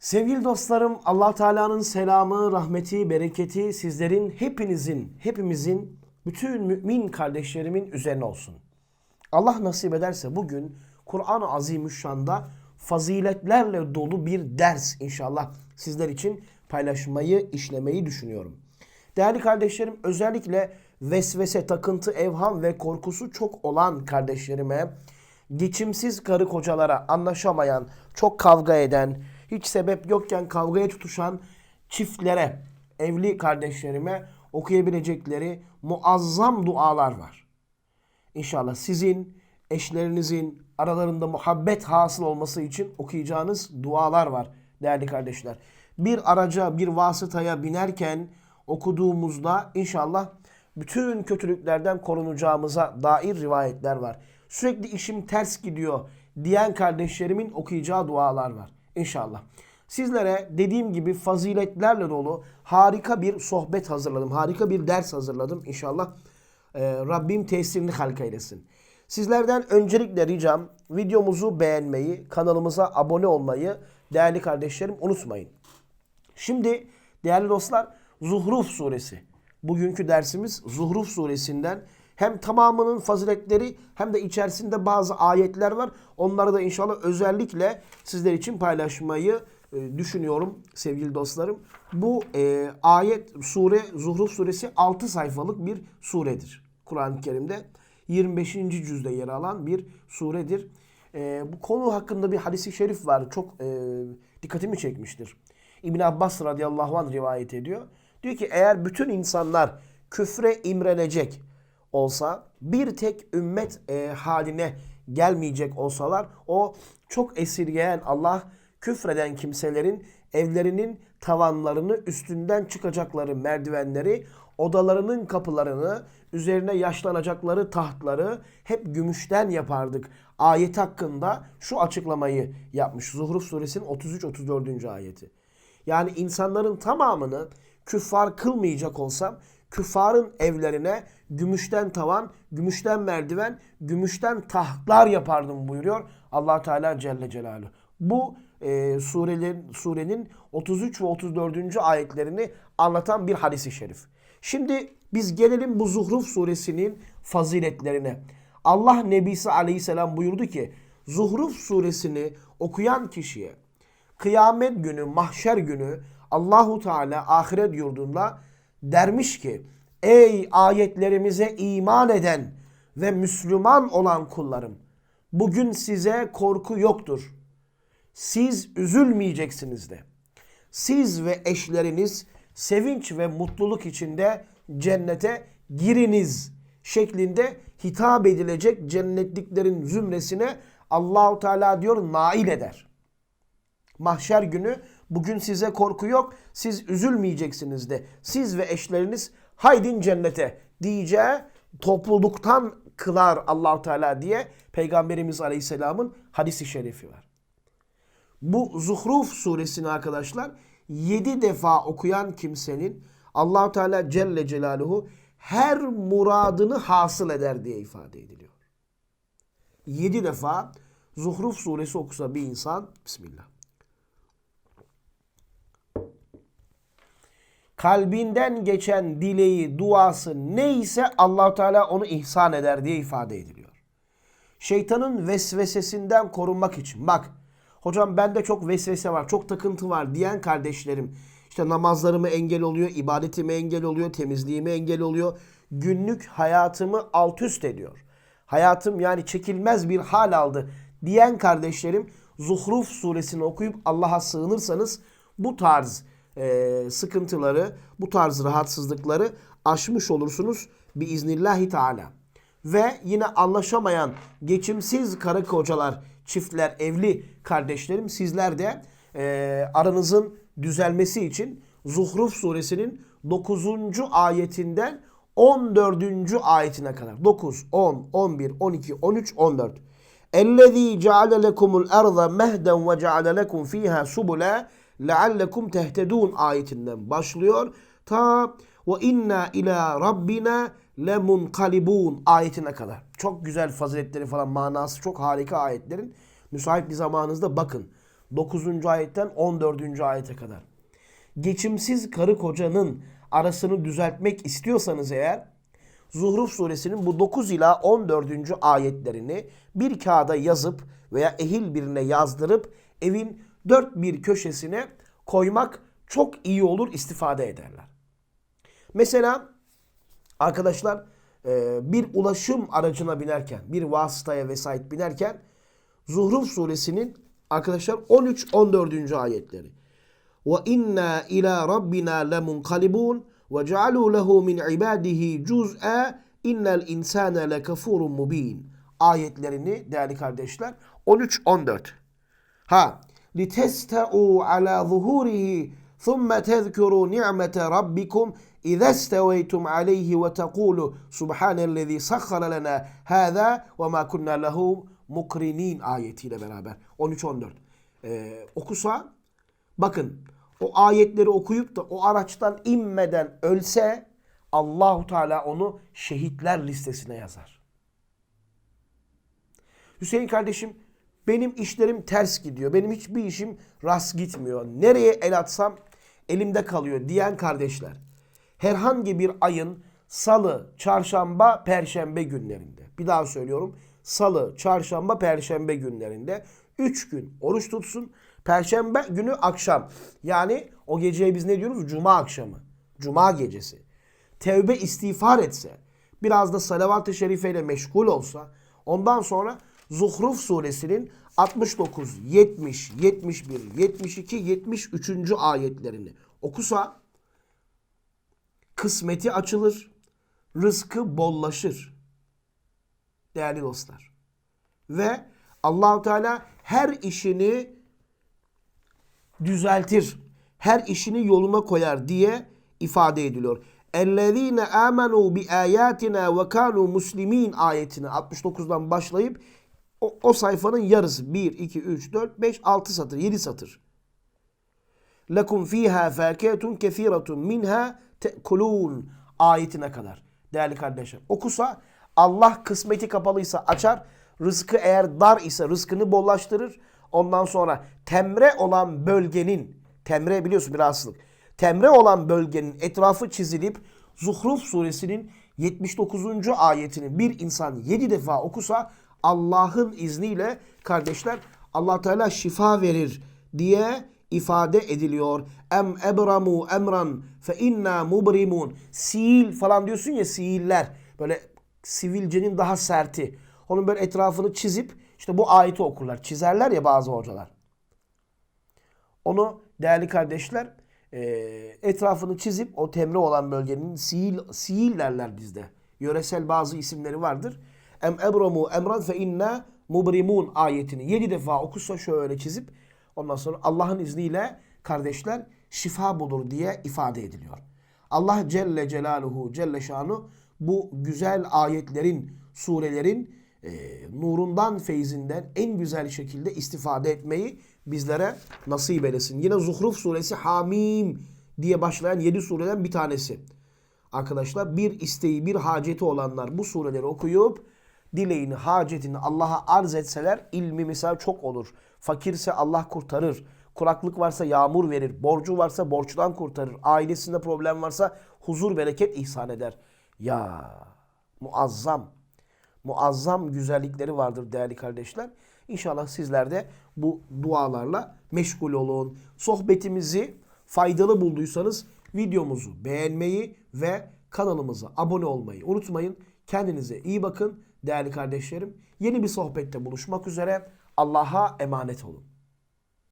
Sevgili dostlarım, Allah Teala'nın selamı, rahmeti, bereketi sizlerin hepinizin, hepimizin, bütün mümin kardeşlerimin üzerine olsun. Allah nasip ederse bugün Kur'an-ı Azimüşşan'da faziletlerle dolu bir ders inşallah sizler için paylaşmayı, işlemeyi düşünüyorum. Değerli kardeşlerim özellikle vesvese, takıntı, evham ve korkusu çok olan kardeşlerime, geçimsiz karı kocalara, anlaşamayan, çok kavga eden, hiç sebep yokken kavgaya tutuşan çiftlere, evli kardeşlerime okuyabilecekleri muazzam dualar var. İnşallah sizin, eşlerinizin aralarında muhabbet hasıl olması için okuyacağınız dualar var değerli kardeşler. Bir araca, bir vasıtaya binerken okuduğumuzda inşallah bütün kötülüklerden korunacağımıza dair rivayetler var. Sürekli işim ters gidiyor diyen kardeşlerimin okuyacağı dualar var. İnşallah. Sizlere dediğim gibi faziletlerle dolu harika bir sohbet hazırladım. Harika bir ders hazırladım. İnşallah e, Rabbim tesirini halk eylesin. Sizlerden öncelikle ricam videomuzu beğenmeyi, kanalımıza abone olmayı değerli kardeşlerim unutmayın. Şimdi değerli dostlar Zuhruf suresi. Bugünkü dersimiz Zuhruf suresinden hem tamamının faziletleri hem de içerisinde bazı ayetler var. Onları da inşallah özellikle sizler için paylaşmayı e, düşünüyorum sevgili dostlarım. Bu e, ayet sure Zuhruf suresi 6 sayfalık bir suredir. Kur'an-ı Kerim'de 25. cüzde yer alan bir suredir. E, bu konu hakkında bir hadisi şerif var. Çok e, dikkatimi çekmiştir. İbn Abbas radıyallahu anh rivayet ediyor. Diyor ki eğer bütün insanlar küfre imrenecek olsa bir tek ümmet e, haline gelmeyecek olsalar o çok esirgeyen Allah küfreden kimselerin evlerinin tavanlarını üstünden çıkacakları merdivenleri odalarının kapılarını üzerine yaşlanacakları tahtları hep gümüşten yapardık. Ayet hakkında şu açıklamayı yapmış. Zuhruf suresinin 33-34. ayeti. Yani insanların tamamını küffar kılmayacak olsam küffarın evlerine gümüşten tavan, gümüşten merdiven, gümüşten tahtlar yapardım buyuruyor allah Teala Celle Celaluhu. Bu e, surelerin, surenin 33 ve 34. ayetlerini anlatan bir hadisi şerif. Şimdi biz gelelim bu Zuhruf suresinin faziletlerine. Allah Nebisi aleyhisselam buyurdu ki Zuhruf suresini okuyan kişiye kıyamet günü, mahşer günü Allahu Teala ahiret yurdunda dermiş ki ey ayetlerimize iman eden ve Müslüman olan kullarım bugün size korku yoktur. Siz üzülmeyeceksiniz de. Siz ve eşleriniz sevinç ve mutluluk içinde cennete giriniz şeklinde hitap edilecek cennetliklerin zümresine Allahu Teala diyor nail eder. Mahşer günü bugün size korku yok. Siz üzülmeyeceksiniz de. Siz ve eşleriniz haydin cennete diyeceği topluluktan kılar allah Teala diye Peygamberimiz Aleyhisselam'ın hadisi şerifi var. Bu Zuhruf suresini arkadaşlar 7 defa okuyan kimsenin allah Teala Celle Celaluhu her muradını hasıl eder diye ifade ediliyor. 7 defa Zuhruf suresi okusa bir insan Bismillah. Kalbinden geçen dileği, duası neyse allah Teala onu ihsan eder diye ifade ediliyor. Şeytanın vesvesesinden korunmak için. Bak hocam bende çok vesvese var, çok takıntı var diyen kardeşlerim. işte namazlarımı engel oluyor, ibadetime engel oluyor, temizliğime engel oluyor. Günlük hayatımı alt üst ediyor. Hayatım yani çekilmez bir hal aldı diyen kardeşlerim Zuhruf suresini okuyup Allah'a sığınırsanız bu tarz e, sıkıntıları, bu tarz rahatsızlıkları aşmış olursunuz biiznillahi teala. Ve yine anlaşamayan geçimsiz karı kocalar, çiftler, evli kardeşlerim sizler de e, aranızın düzelmesi için Zuhruf suresinin 9. ayetinden 14. ayetine kadar 9, 10, 11, 12, 13, 14. اَلَّذ۪ي جَعَلَ لَكُمُ الْاَرْضَ مَهْدًا وَجَعَلَ لَكُمْ ف۪يهَا سُبُلًا leallekum tehtedun ayetinden başlıyor. Ta ve inna ila rabbina lemunkalibun ayetine kadar. Çok güzel faziletleri falan manası çok harika ayetlerin. Müsait bir zamanınızda bakın. 9. ayetten 14. ayete kadar. Geçimsiz karı kocanın arasını düzeltmek istiyorsanız eğer Zuhruf suresinin bu 9 ila 14. ayetlerini bir kağıda yazıp veya ehil birine yazdırıp evin dört bir köşesine koymak çok iyi olur istifade ederler. Mesela arkadaşlar e, bir ulaşım aracına binerken, bir vasıtaya vesait binerken Zuhruf suresinin arkadaşlar 13-14. ayetleri. Ve inna ila rabbina lemunkalibun ve cealu lehu min ibadihi cuz'a innel insane lekafurun mubin. Ayetlerini değerli kardeşler 13-14. Ha litesta'u ala zuhurihi ثم تذكروا نعمة ربكم إذا استويتم عليه وتقولوا سبحان الذي سخر لنا هذا وما كنا له mukrinin ayetiyle beraber 13-14 ee, okusa bakın o ayetleri okuyup da o araçtan inmeden ölse Allahu Teala onu şehitler listesine yazar. Hüseyin kardeşim benim işlerim ters gidiyor. Benim hiçbir işim rast gitmiyor. Nereye el atsam elimde kalıyor diyen kardeşler. Herhangi bir ayın salı, çarşamba, perşembe günlerinde. Bir daha söylüyorum. Salı, çarşamba, perşembe günlerinde 3 gün oruç tutsun. Perşembe günü akşam. Yani o geceye biz ne diyoruz? Cuma akşamı. Cuma gecesi. Tevbe istiğfar etse, biraz da salavat-ı şerifeyle meşgul olsa, ondan sonra Zuhruf suresinin 69, 70, 71, 72, 73. ayetlerini okusa kısmeti açılır, rızkı bollaşır. Değerli dostlar. Ve Allahu Teala her işini düzeltir. Her işini yoluna koyar diye ifade ediliyor. اَلَّذ۪ينَ آمَنُوا بِآيَاتِنَا وَكَانُوا مُسْلِم۪ينَ ayetini 69'dan başlayıp o, o sayfanın yarısı 1, 2, 3, 4, 5, 6 satır, 7 satır. Lekum fiha faketun kesiratun minha tekulun ayetine kadar. Değerli kardeşler okusa Allah kısmeti kapalıysa açar. Rızkı eğer dar ise rızkını bollaştırır. Ondan sonra temre olan bölgenin temre biliyorsun bir rahatsızlık. Temre olan bölgenin etrafı çizilip Zuhruf suresinin 79. ayetini bir insan 7 defa okusa Allah'ın izniyle kardeşler Allah Teala şifa verir diye ifade ediliyor. Em ebramu emran fe inna mubrimun. Sil falan diyorsun ya sihirler. Böyle sivilcenin daha serti. Onun böyle etrafını çizip işte bu ayeti okurlar. Çizerler ya bazı hocalar. Onu değerli kardeşler e, etrafını çizip o temre olan bölgenin sihil derler bizde. Yöresel bazı isimleri vardır. Em ebramu emran fe inna mubrimun ayetini yedi defa okusa şöyle çizip ondan sonra Allah'ın izniyle kardeşler şifa bulur diye ifade ediliyor. Allah Celle Celaluhu Celle Şanu bu güzel ayetlerin, surelerin e, nurundan, feyzinden en güzel şekilde istifade etmeyi bizlere nasip eylesin. Yine Zuhruf suresi Hamim diye başlayan 7 sureden bir tanesi. Arkadaşlar bir isteği, bir haceti olanlar bu sureleri okuyup dileğini, hacetini Allah'a arz etseler ilmi misal çok olur. Fakirse Allah kurtarır. Kuraklık varsa yağmur verir. Borcu varsa borçtan kurtarır. Ailesinde problem varsa huzur, bereket ihsan eder. Ya muazzam, muazzam güzellikleri vardır değerli kardeşler. İnşallah sizler de bu dualarla meşgul olun. Sohbetimizi faydalı bulduysanız videomuzu beğenmeyi ve kanalımıza abone olmayı unutmayın. Kendinize iyi bakın değerli kardeşlerim. Yeni bir sohbette buluşmak üzere. Allah'a emanet olun.